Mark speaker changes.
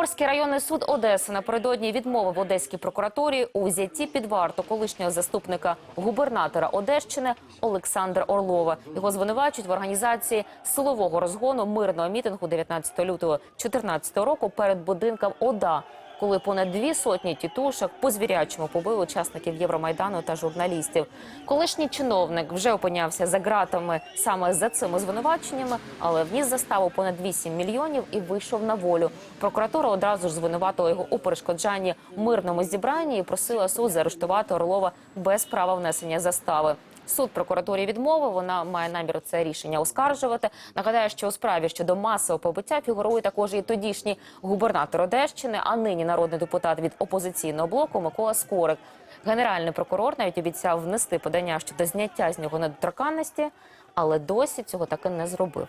Speaker 1: Приморський районний суд Одеси напередодні відмовив Одеській прокуратурі у взятті під варту колишнього заступника губернатора Одещини Олександра Орлова. Його звинувачують в організації силового розгону мирного мітингу 19 лютого 2014 року перед будинком ОДА, коли понад дві сотні тітушок по звірячому побили учасників Євромайдану та журналістів. Колишній чиновник вже опинявся за ґратами саме за цими звинуваченнями, але вніс заставу понад 8 мільйонів і вийшов на волю. Прокуратура одразу ж звинуватила його у перешкоджанні мирному зібранні і просила суд заарештувати Орлова без права внесення застави. Суд прокуратурі відмовив. Вона має намір це рішення оскаржувати. Нагадаю, що у справі щодо масового побиття фігурує також і тодішній губернатор Одещини, а нині народний депутат від опозиційного блоку Микола Скорик. Генеральний прокурор навіть обіцяв внести подання щодо зняття з нього недоторканності, але досі цього таки не зробив.